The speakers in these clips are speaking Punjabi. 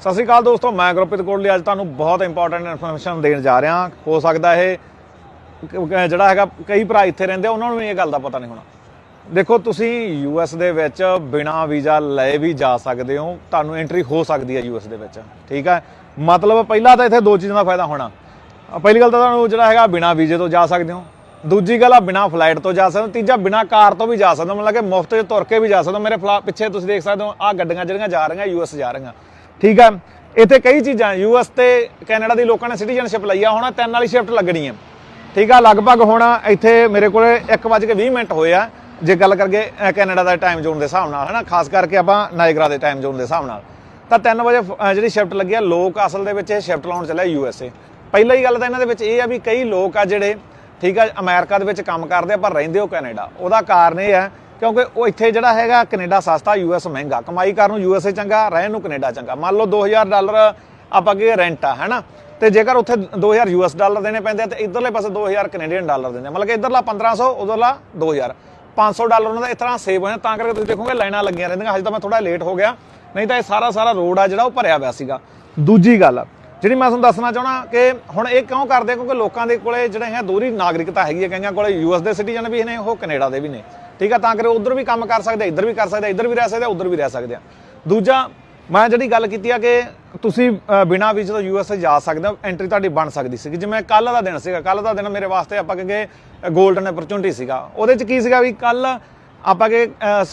ਸਤਿ ਸ਼੍ਰੀ ਅਕਾਲ ਦੋਸਤੋ, ਮੈਂ ਗੁਰਪ੍ਰੀਤ ਕੋਟਲੀ ਅੱਜ ਤੁਹਾਨੂੰ ਬਹੁਤ ਇੰਪੋਰਟੈਂਟ ਇਨਫੋਰਮੇਸ਼ਨ ਦੇਣ ਜਾ ਰਿਹਾ। ਹੋ ਸਕਦਾ ਇਹ ਜਿਹੜਾ ਹੈਗਾ, ਕਈ ਭਰਾ ਇੱਥੇ ਰਹਿੰਦੇ ਉਹਨਾਂ ਨੂੰ ਵੀ ਇਹ ਗੱਲ ਦਾ ਪਤਾ ਨਹੀਂ ਹੋਣਾ। ਦੇਖੋ, ਤੁਸੀਂ ਯੂ ਯੂਐਸ ਦੇ ਵਿੱਚ ਬਿਨਾ ਵੀਜ਼ਾ ਲਏ ਵੀ ਜਾ ਸਕਦੇ ਹੋ। ਤੁਹਾਨੂੰ ਐਂਟਰੀ ਹੋ ਸਕਦੀ ਹੈ ਯੂ ਯੂਐਸ ਦੇ ਵਿੱਚ। ਠੀਕ ਹੈ? ਮਤਲਬ ਪਹਿਲਾਂ ਤਾਂ ਇੱਥੇ ਦੋ ਚੀਜ਼ਾਂ ਦਾ ਫਾਇਦਾ ਹੋਣਾ। ਪਹਿਲੀ ਗੱਲ ਤਾਂ ਤੁਹਾਨੂੰ ਜਿਹੜਾ ਹੈਗਾ, ਬਿਨਾ ਵੀਜ਼ੇ ਤੋਂ ਜਾ ਸਕਦੇ ਹੋ। ਦੂਜੀ ਗੱਲ ਆ, ਬਿਨਾ ਫਲਾਈਟ ਤੋਂ ਜਾ ਸਕਦੇ ਹੋ। ਤੀਜਾ, ਬਿਨਾ ਕਾਰ ਤੋਂ ਵੀ ਜਾ ਸਕਦੇ ਹੋ। ਮਤਲਬ ਕਿ ਮੁਫਤ 'ਚ ਤੁਰ ਕੇ ਵੀ ਜਾ ਸਕਦੇ ਹੋ। ਮੇਰੇ ਫਲਾ- ਪਿੱਛੇ ਤੁਸੀਂ ਦੇਖ ਸਕਦੇ ਹੋ ਆ ਗੱਡੀਆਂ ਜਿਹੜੀਆਂ ਜਾ ਰਹੀਆਂ ਯੂਐਸ ਜਾ ਰਹੀਆਂ। ਠੀਕ ਆ? ਇੱਥੇ ਕਈ ਚੀਜ਼ਾਂ ਯੂਐਸ ਤੇ ਕੈਨੇਡਾ ਦੀ ਲੋਕਾਂ ਨੇ ਸਿਟੀਜ਼ਨਸ਼ਿਪ ਲਈ ਆ, ਹੁਣ ਤਿੰਨ ਵਾਲੀ ਸ਼ਿਫਟ ਲੱਗਣੀ ਹੈ ਠੀਕ ਆ? ਲਗਭਗ ਹੁਣ ਇੱਥੇ ਮੇਰੇ ਕੋਲੇ 1:20 ਮਿੰਟ ਹੋਏ ਆ, ਜੇ ਗੱਲ ਕਰਗੇ ਕੈਨੇਡਾ ਦਾ ਟਾਈਮ ਜ਼ੋਨ ਦੇ ਹਿਸਾਬ ਨਾਲ, ਹਨਾ? ਖਾਸ ਕਰਕੇ ਆਪਾਂ ਨਾਇਗਰਾ ਦੇ ਟਾਈਮ ਜ਼ੋਨ ਦੇ ਹਿਸਾਬ ਨਾਲ। ਤਾਂ 3 ਵਜੇ ਜਿਹੜੀ ਸ਼ਿਫਟ ਲੱਗੀ ਆ, ਲੋਕ ਅਸਲ ਦੇ ਵਿੱਚ ਇਹ ਸ਼ਿਫਟ ਲਾਉਣ ਚੱਲਿਆ ਯੂਐਸਏ ਪਹਿਲਾ ਹੀ ਗੱਲ ਤਾਂ ਇਹਨਾਂ ਦੇ ਵਿੱਚ ਇਹ ਆ ਵੀ ਕਈ ਲੋਕ ਆ ਜਿਹੜੇ, ਠੀਕ ਆ, ਅਮਰੀਕਾ ਦੇ ਵਿੱਚ ਕੰਮ ਕਰਦੇ ਆ, ਪਰ ਰਹਿੰਦੇ ਹੋ ਕੈਨੇਡਾ ਉਹਦਾ ਕਾਰਨ ਇਹ ਹੈ ਕਿਉਂਕਿ ਉਹ ਇੱਥੇ ਜਿਹੜਾ ਹੈਗਾ ਕੈਨੇਡਾ ਸਸਤਾ ਯੂਐਸ ਮਹਿੰਗਾ, ਕਮਾਈ ਕਰਨ ਨੂੰ ਯੂਐਸਏ ਚੰਗਾ, ਰਹਿਣ ਨੂੰ ਕੈਨੇਡਾ ਚੰਗਾ। ਮੰਨ ਲਓ 2000 ਡਾਲਰ ਆਪਾਂ ਕੀ ਰੈਂਟ ਆ, ਹੈਨਾ? ਤੇ ਜੇਕਰ ਉੱਥੇ 2000 ਯੂਐਸ ਡਾਲਰ ਦੇਣੇ ਪੈਂਦੇ ਆ, ਤੇ ਇਧਰਲੇ ਪਾਸੇ 2000 ਕੈਨੇਡੀਅਨ ਡਾਲਰ ਦਿੰਦੇ ਆ। ਮਤਲਬ ਕਿ ਇਧਰਲਾ 1500 ਉਧਰਲਾ 2000 500 ਡਾਲਰ ਉਹਨਾਂ ਦਾ ਇਸ ਤਰ੍ਹਾਂ ਸੇਵ ਹੋ ਜਾਂਦਾ, ਤਾਂ ਕਰਕੇ ਤੁਸੀਂ ਦੇਖੋਗੇ ਲਾਈਨਾਂ ਲੱਗੀਆਂ ਰਹਿੰਦੀਆਂ। ਹਜੇ ਤਾਂ ਮੈਂ ਥੋੜਾ ਲੇਟ ਹੋ ਗਿਆ। ਨਹੀਂ ਤਾਂ ਇਹ ਸਾਰਾ ਸਾਰਾ ਰੋਡ ਆ ਜਿਹੜਾ ਉਹ ਭਰਿਆ ਹੋਇਆ ਸੀਗਾ। ਦੂਜੀ ਗੱਲ, ਜਿਹੜੀ ਮੈਂ ਤੁਹਾਨੂੰ ਦੱਸਣਾ ਚਾਹਣਾ ਕਿ ਹੁਣ ਇਹ ਕਿਉਂ ਕਰਦੇ ਕਿਉਂਕਿ ਲੋਕਾਂ ਦੇ ਕੋਲੇ ਜਿਹੜੇ ਹੈ ਦੋਹਰੀ ਨਾਗਰਿਕਤਾ ਹੈਗੀ ਹੈ ਕਈਆਂ ਕੋਲੇ ਯੂਐਸ ਦੇ ਸਿਟੀਜ਼ਨ ਵੀ ਨੇ, ਉਹ ਕੈਨੇਡਾ ਦੇ ਵੀ ਨੇ। ਠੀਕ ਆ ਤਾਂ ਕਰਕੇ ਉਧਰ ਵੀ ਕੰਮ ਕਰ ਸਕਦੇ ਇੱਧਰ ਵੀ ਕਰ ਸਕਦੇ ਇੱਧਰ ਵੀ ਰਹਿ ਸਕਦੇ ਉਧਰ ਵੀ ਰਹਿ ਸਕਦੇ ਆ। ਦੂਜਾ ਮੈਂ ਜਿਹੜੀ ਗੱਲ ਕੀਤੀ ਆ ਕਿ ਤੁਸੀਂ ਅ, ਬਿਨਾਂ ਵੀਜ਼ੇ ਤੋਂ ਯੂਐਸ ਜਾ ਸਕਦੇ ਹੋ ਐਂਟਰੀ ਤੁਹਾਡੀ ਬਣ ਸਕਦੀ ਸੀ ਜਿਵੇਂ ਕੱਲ ਦਾ ਦਿਨ ਸੀਗਾ ਕੱਲ ਦਾ ਦਿਨ ਮੇਰੇ ਵਾਸਤੇ ਆਪਾਂ ਕਹਿੰਗੇ 골ਡਨ ਓਪਰਚੁਨਿਟੀ ਸੀਗਾ। ਉਹਦੇ ਚ ਕੀ ਸੀਗਾ ਵੀ ਕੱਲ ਆਪਾਂ ਕਿ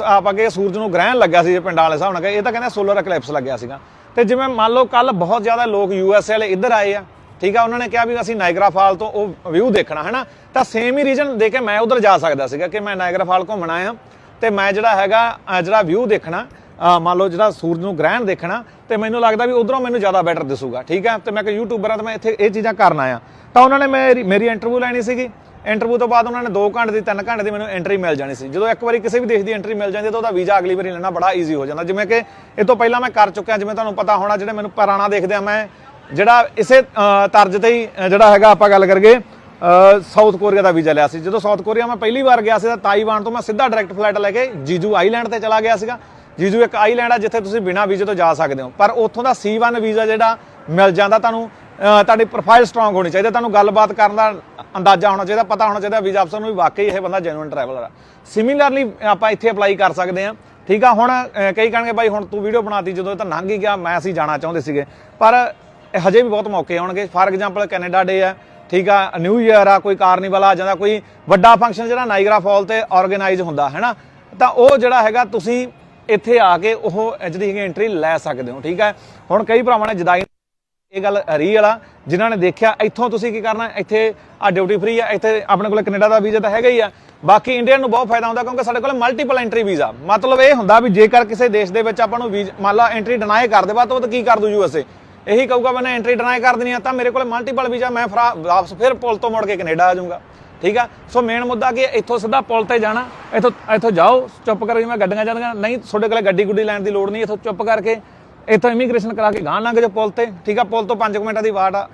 ਆਪਾਂ ਕਿ ਸੂਰਜ ਨੂੰ ਗ੍ਰਹਿਣ ਲੱਗਿਆ ਸੀ ਜੇ ਪਿੰਡਾਂ ਵਾਲੇ ਹਿਸਾਬ ਨਾਲ ਕਹੇ, ਇਹ ਤਾਂ ਕਹਿੰਦੇ ਸੋਲਰ ਇਕਲਿਪਸ ਲੱਗਿਆ ਸੀਗਾ। ਤੇ ਜਿਵੇਂ ਮੰਨ ਲਓ ਕੱਲ ਬਹੁਤ ਜ਼ਿਆਦਾ ਲੋਕ ਯੂਐਸ ਵਾਲੇ ਇੱਧਰ ਆਏ ਆ ਠੀਕ ਆ, ਉਹਨਾਂ ਨੇ ਕਿਹਾ ਵੀ ਅਸੀਂ ਨਾਇਗਰਾ ਫਾਲ ਤੋਂ ਉਹ ਵਿਊ ਦੇਖਣਾ, ਹੈਨਾ? ਤਾਂ ਸੇਮ ਹੀ ਰੀਜਨ ਦੇ ਕੇ ਮੈਂ ਉਧਰ ਜਾ ਸਕਦਾ ਸੀਗਾ ਕਿ ਮੈਂ ਨਾਇਗਰਾ ਫਾਲ ਘੁੰਮਣਾ ਆ ਤੇ ਮੈਂ ਜਿਹੜਾ ਹੈਗਾ ਜਿਹੜਾ ਵਿਊ ਦੇਖਣਾ ਮੰਨ ਲਓ ਜਿਹੜਾ ਸੂਰਜ ਨੂੰ ਗ੍ਰਹਿਣ ਦੇਖਣਾ, ਤੇ ਮੈਨੂੰ ਲੱਗਦਾ ਵੀ ਉਧਰੋਂ ਮੈਨੂੰ ਜ਼ਿਆਦਾ ਬੈਟਰ ਦਿਸੂਗਾ, ਠੀਕ ਹੈ ਤੇ ਮੈਂ ਕਿ ਯੂਟਿਊਬਰ ਆ, ਤੇ ਮੈਂ ਇੱਥੇ ਇਹ ਚੀਜ਼ਾਂ ਕਰਨ ਆਇਆ। ਤਾਂ ਉਹਨਾਂ ਨੇ ਮੇਰੀ ਮੇਰੀ ਇੰਟਰਵਿਊ ਲੈਣੀ ਸੀਗੀ। ਇੰਟਰਵਿਊ ਤੋਂ ਬਾਅਦ ਉਹਨਾਂ ਨੇ 2 ਘੰਟੇ ਦੀ 3 ਘੰਟੇ ਦੀ ਮੈਨੂੰ ਐਂਟਰੀ ਮਿਲ ਜਾਣੀ ਸੀ। ਜਦੋਂ ਇੱਕ ਵਾਰੀ ਕਿਸੇ ਵੀ ਦੇਸ਼ ਦੀ ਐਂਟਰੀ ਮਿਲ ਜਾਂਦੀ ਹੈ, ਤਾਂ ਉਹਦਾ ਵੀਜ਼ਾ ਅਗਲੀ ਵਾਰੀ ਲੈਣਾ ਬੜਾ ਈਜ਼ੀ ਹੋ ਜਾਂਦਾ। ਜਿਵੇਂ ਕਿ ਇਹ ਤੋਂ ਪਹਿਲਾਂ ਮੈਂ ਕਰ ਚੁੱਕਿਆ, ਜਿਵੇਂ ਤੁਹਾਨੂੰ ਪਤਾ ਹੋਣਾ, ਜਿਹੜੇ ਮੈਨੂੰ ਪੁਰਾਣਾ ਦੇਖਦੇ ਆ, ਮੈਂ ਜਿਹੜਾ ਇਸੇ ਤਰਜ਼ ਤੇ ਹੀ ਜਿਹੜਾ ਹੈਗਾ ਆਪਾਂ ਗੱਲ ਕਰਗੇ ਸਾਊਥ ਕੋਰੀਆ ਦਾ ਵੀਜ਼ਾ ਲਿਆ ਸੀ। ਜਦੋਂ ਸਾਊਥ ਕੋਰੀਆ ਮੈਂ ਪਹਿਲੀ ਵਾਰ ਗਿਆ ਸੀ ਤਾਂ ਤਾਈਵਾਨ ਤੋਂ ਮੈਂ ਸਿੱਧਾ ਡਾਇਰੈਕਟ ਫਲਾਈਟ ਲੈ ਕੇ ਜੀਜੂ ਆਈਲੈਂਡ ਤੇ ਚਲਾ ਗਿਆ ਸੀਗਾ। ਜੀਜੂ ਇੱਕ ਆਈਲੈਂਡ ਆ ਜਿੱਥੇ ਤੁਸੀਂ ਬਿਨਾਂ ਵੀਜ਼ੇ ਤੋਂ ਜਾ ਸਕਦੇ ਹੋ। ਪਰ ਉੱਥੋਂ ਦਾ C1 ਵੀਜ਼ਾ ਜਿਹੜਾ ਮਿਲ ਜਾਂਦਾ ਤੁਹਾਨੂੰ ਤੁਹਾਡੀ ਪ੍ਰੋਫਾਈਲ ਸਟਰੋਂਗ ਹੋਣੀ ਚਾਹੀਦੀ ਤੁਹਾਨੂੰ ਗੱਲਬਾਤ ਕਰਨ ਦਾ ਅੰਦਾਜ਼ਾ ਹੋਣਾ ਚਾਹੀਦਾ, ਪਤਾ ਹੋਣਾ ਚਾਹੀਦਾ ਵੀਜ਼ਾ ਅਫਸਰ ਨੂੰ ਵੀ ਵਾਕਈ ਇਹ ਬੰਦਾ ਜੈਨੂਇਨ ਟਰੈਵਲਰ ਆ। ਸਿਮਿਲਰਲੀ ਆਪਾਂ ਇੱਥੇ ਅਪਲਾਈ ਕਰ ਸਕਦੇ ਹਾਂ। ਠੀਕ ਆ, ਹੁਣ ਕਈ ਕਹਿਣਗੇ, ਬਾਈ ਹੁਣ ਤੂੰ ਵੀਡੀਓ ਬਣਾਤੀ, ਜਦੋਂ ਇਹ ਤਾਂ ਲੰਘ ਹੀ ਗਿਆ, ਮੈਂ ਅਸੀਂ ਜਾਣਾ ਚਾਹੁੰਦੇ ਸੀਗੇ। ਪਰ ਇਹ ਹਜੇ ਵੀ ਬਹੁਤ ਮੌਕੇ ਆਉਣਗੇ। ਫਾਰ ਐਗਜ਼ਾਮਪਲ ਕੈਨੇਡਾ ਡੇ ਆ, ਠੀਕ ਆ, ਨਿਊ ਇਅਰ ਆ, ਕੋਈ ਕਾਰਨੀਵਲ ਆ ਜਾਂਦਾ ਕੋਈ ਵੱਡਾ ਫੰਕਸ਼ਨ ਜਿਹੜਾ ਨਾਈਗਰਾ ਫਾਲ ਤੇ ਆਰਗੇਨਾਈਜ਼ ਹੁੰਦਾ, ਹੈਨਾ? ਤਾਂ ਉਹ ਜਿਹੜਾ ਹੈਗਾ ਤੁਸੀਂ ਇੱਥੇ ਆ ਕੇ ਉਹ ਜਿਹੜੀ ਹੈਗੀ ਐਂਟਰੀ ਲੈ ਸਕਦੇ ਹੋ, ਠੀਕ ਹੈ ਹੁਣ ਕਈ ਭਰਾਵਾਂ ਨੇ ਜਦਾਈ ਇਹ ਗੱਲ ਰੀਅਲ ਆ, ਜਿਨ੍ਹਾਂ ਨੇ ਦੇਖਿਆ ਇੱਥੋਂ ਤੁਸੀਂ ਕੀ ਕਰਨਾ, ਇੱਥੇ ਆ ਡਿਊਟੀ ਫ੍ਰੀ ਆ, ਇੱਥੇ ਆਪਣੇ ਕੋਲ ਕੈਨੇਡਾ ਦਾ ਵੀਜ਼ਾ ਤਾਂ ਹੈਗਾ ਹੀ ਆ। ਬਾਕੀ ਇੰਡੀਅਨ ਨੂੰ ਬਹੁਤ ਫਾਇਦਾ ਹੁੰਦਾ ਕਿਉਂਕਿ ਸਾਡੇ ਕੋਲ ਮਲਟੀਪਲ ਐਂਟਰੀ ਵੀਜ਼ਾ ਮਤਲਬ ਇਹ ਹੁੰਦਾ ਵੀ ਜੇਕਰ ਕਿਸੇ ਦੇਸ਼ ਦੇ ਵਿੱਚ ਆਪਾਂ ਨੂੰ ਵੀਜ਼ਾ ਮੰਨ ਲਾ ਐਂਟਰੀ ਡਿਨਾਈ ਕਰ ਦੇ ਤਾਂ ਉਹ ਤਾਂ ਕੀ ਕਰ ਦੂ ਯੂਐਸਏ ਇਹੀ ਕਹੂਗਾ ਮੈਂ ਐਂਟਰੀ ਡਿਨਾਈ ਕਰ ਦੇਣੀ ਆ, ਤਾਂ ਮੇਰੇ ਕੋਲ ਮਲਟੀਪਲ ਵੀਜ਼ਾ, ਮੈਂ ਫਰਾ- ਵਾਪਸ ਫਿਰ ਪੁਲ ਤੋਂ ਮੁੜ ਕੇ ਕੈਨੇਡਾ ਆ ਜਾਊਂਗਾ। ਠੀਕ ਆ? ਸੋ ਮੇਨ ਮੁੱਦਾ ਕਿ ਇੱਥੋਂ ਸਿੱਧਾ ਪੁਲ ਤੇ ਜਾਣਾ, ਇੱਥੋਂ ਇੱਥੋਂ ਜਾਓ, ਚੁੱਪ ਕਰਕੇ ਮੈਂ ਗੱਡੀਆਂ ਜਾਂਦੀਆਂ, ਨਹੀਂ, ਤੁਹਾਡੇ ਕੋਲ ਗੱਡੀ ਗੁੱਡੀ ਲੈਣ ਦੀ ਲੋੜ ਨਹੀਂ, ਇੱਥੋਂ ਚੁੱਪ ਕਰਕੇ, ਇੱਥੋਂ ਇਮੀਗ੍ਰੇਸ਼ਨ ਕਰਾ ਕੇ ਗਾਂ ਲੰਘ ਜਾਓ ਪੁਲ ਤੇ। ਠੀਕ ਆ? ਪੁਲ ਤੋਂ 5 ਮਿੰਟਾਂ ਦੀ ਵਾਟ ਆ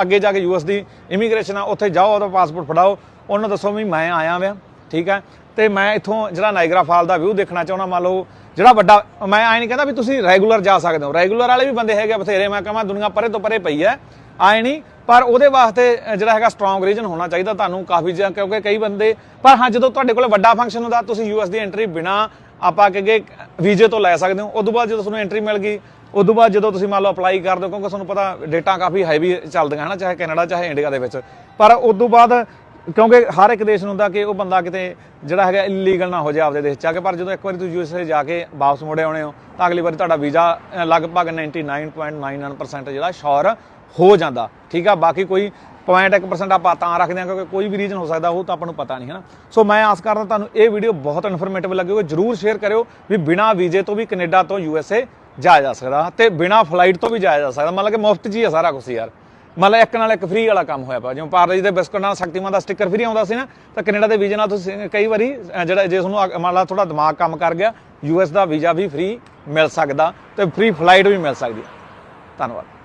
ਅੱਗੇ ਜਾ ਕੇ ਯੂਐਸ ਦੀ ਇਮੀਗ੍ਰੇਸ਼ਨ ਆ, ਉੱਥੇ ਜਾਓ, ਉਹਦਾ ਪਾਸਪੋਰਟ ਫੜਾਓ। ਉਹਨਾਂ ਦੱਸੋ ਵੀ ਮੈਂ ਆਇਆ ਵਾਂ। ਠੀਕ ਹੈ? ਤੇ ਮੈਂ ਇੱਥੋਂ ਜਿਹੜਾ ਨਾਇਗਰਾ ਫਾਲ ਦਾ ਵਿਊ ਦੇਖਣਾ ਚਾਹੁੰਦਾ, ਮੰਨ ਲਓ, ਜਿਹੜਾ ਵੱਡਾ, ਮੈਂ ਐ ਨਹੀਂ ਕਹਿੰਦਾ ਵੀ ਤੁਸੀਂ ਰੈਗੂਲਰ ਜਾ ਸਕਦੇ ਹੋ। ਰੈਗੂਲਰ ਵਾਲੇ ਵੀ ਬੰਦੇ ਹੈਗੇ ਬਥੇਰੇ, ਮੈਂ ਕਹਾਂ ਦੁਨੀਆ ਪਰੇ ਤੋਂ ਪਰੇ ਪਈ ਹੈ, ਆਏ ਨਹੀਂ। ਪਰ ਉਹਦੇ ਵਾਸਤੇ ਜਿਹੜਾ ਹੈਗਾ ਸਟਰੋਂਗ ਰੀਜਨ ਹੋਣਾ ਚਾਹੀਦਾ ਤੁਹਾਨੂੰ ਕਾਫੀ ਜਿਹਾ ਕਿਉਂਕਿ ਕਈ ਬੰਦੇ, ਪਰ ਹਾਂ, ਜਦੋਂ ਤੁਹਾਡੇ ਕੋਲ ਵੱਡਾ ਫੰਕਸ਼ਨ ਹੁੰਦਾ, ਤੁਸੀਂ ਯੂਐਸ ਦੀ ਐਂਟਰੀ ਬਿਨਾ ਆਪਾਂ ਕਹਗੇ ਵੀਜ਼ੇ ਤੋਂ ਲੈ ਸਕਦੇ ਹੋ। ਉਦੋਂ ਬਾਅਦ ਜਦੋਂ ਤੁਹਾਨੂੰ ਐਂਟਰੀ ਮਿਲ ਗਈ, ਉਦੋਂ ਬਾਅਦ ਜਦੋਂ ਤੁਸੀਂ ਮੰਨ ਲਓ ਅਪਲਾਈ ਕਰਦੇ ਹੋ, ਕਿਉਂਕਿ ਤੁਹਾਨੂੰ ਪਤਾ ਡੇਟਾ ਕਾਫੀ ਹੈਵੀ ਚੱਲਦੀਆਂ, ਹਨਾ, ਚਾਹੇ ਕੈਨੇਡਾ, ਚਾਹੇ ਇੰਡੀਆ ਦੇ ਵਿੱਚ। ਪਰ ਉਦੋਂ ਬਾਅਦ ਕਿਉਂਕਿ ਹਰ ਇੱਕ ਦੇਸ਼ ਨੂੰ ਹੁੰਦਾ ਕਿ ਉਹ ਬੰਦਾ ਕਿਤੇ ਜਿਹੜਾ ਹੈਗਾ ਇਲੀਗਲ ਨਾ ਹੋ ਜਾਏ ਆਪਦੇ ਦੇਸ਼ ਚ। ਆ ਕੇ ਪਰ ਜਦੋਂ ਇੱਕ ਵਾਰੀ ਤੁਸੀਂ ਯੂਐਸਏ ਜਾ ਕੇ ਵਾਪਸ ਮੁੜੇ ਆਉਣੇ ਹੋ ਤਾਂ ਅਗਲੀ ਵਾਰੀ ਤੁਹਾਡਾ ਵੀਜ਼ਾ ਅ, ਲਗਭਗ 99.99% ਜਿਹੜਾ ਸ਼ੋਰ ਹੋ ਜਾਂਦਾ। ਠੀਕ ਆ? ਬਾਕੀ ਕੋਈ 0.1% ਆਪਾਂ ਤਾਂ ਰੱਖਦੇ ਹਾਂ ਕਿਉਂਕਿ ਕੋਈ ਵੀ ਰੀਜਨ ਹੋ ਸਕਦਾ ਉਹ ਤਾਂ ਆਪਾਂ ਨੂੰ ਪਤਾ ਨਹੀਂ ਹੈ ਨਾ ਸੋ ਮੈਂ ਆਸ ਕਰਦਾ ਤੁਹਾਨੂੰ ਇਹ ਵੀਡੀਓ ਬਹੁਤ ਇਨਫੋਰਮੇਟਿਵ ਲੱਗੇਗਾ। ਜਰੂਰ ਸ਼ੇਅਰ ਕਰਿਓ ਵੀ ਬਿਨਾ ਵੀਜ਼ੇ ਤੋਂ ਵੀ ਕੈਨੇਡਾ ਤੋਂ ਯੂਐਸਏ ਜਾਇਆ ਜਾ ਸਕਦਾ ਤੇ ਬਿਨਾ ਫਲਾਈਟ ਤੋਂ ਵੀ ਜਾਇਆ ਜਾ ਸਕਦਾ। ਮਤਲਬ ਕਿ ਮੁਫਤ ਜੀ ਹੈ ਸਾਰਾ ਕੁਝ ਯਾਰ। ਮਤਲਬ ਇੱਕ ਨਾਲ ਇੱਕ ਫ੍ਰੀ ਵਾਲਾ ਕੰਮ ਹੋਇਆ ਪਿਆ। ਜਿਵੇਂ ਪਾਰਲੇ ਦੇ ਬਿਸਕੁਟ ਨਾਲ ਸ਼ਕਤੀਮਾਨ ਦਾ ਸਟicker ਫ੍ਰੀ ਆਉਂਦਾ ਸੀ ਨਾ, ਤਾਂ ਕੈਨੇਡਾ ਦੇ ਵੀਜ਼ੇ ਨਾਲ ਤੁਸੀਂ ਕਈ ਵਾਰੀ ਜਿਹੜਾ ਜੇ ਤੁਹਾਨੂੰ ਅ- ਮੰਨ ਲਾ ਥੋੜਾ ਦਿਮਾਗ ਕੰਮ ਕਰ ਗਿਆ ਯੂਐਸ ਦਾ ਵੀਜ਼ਾ ਵੀ ਫ੍ਰੀ ਮਿਲ ਸਕਦਾ ਤੇ ਫ੍ਰੀ ਫਲਾਈਟ ਵੀ ਮਿਲ ਸਕਦੀ ਹੈ। ਧੰਨਵਾਦ।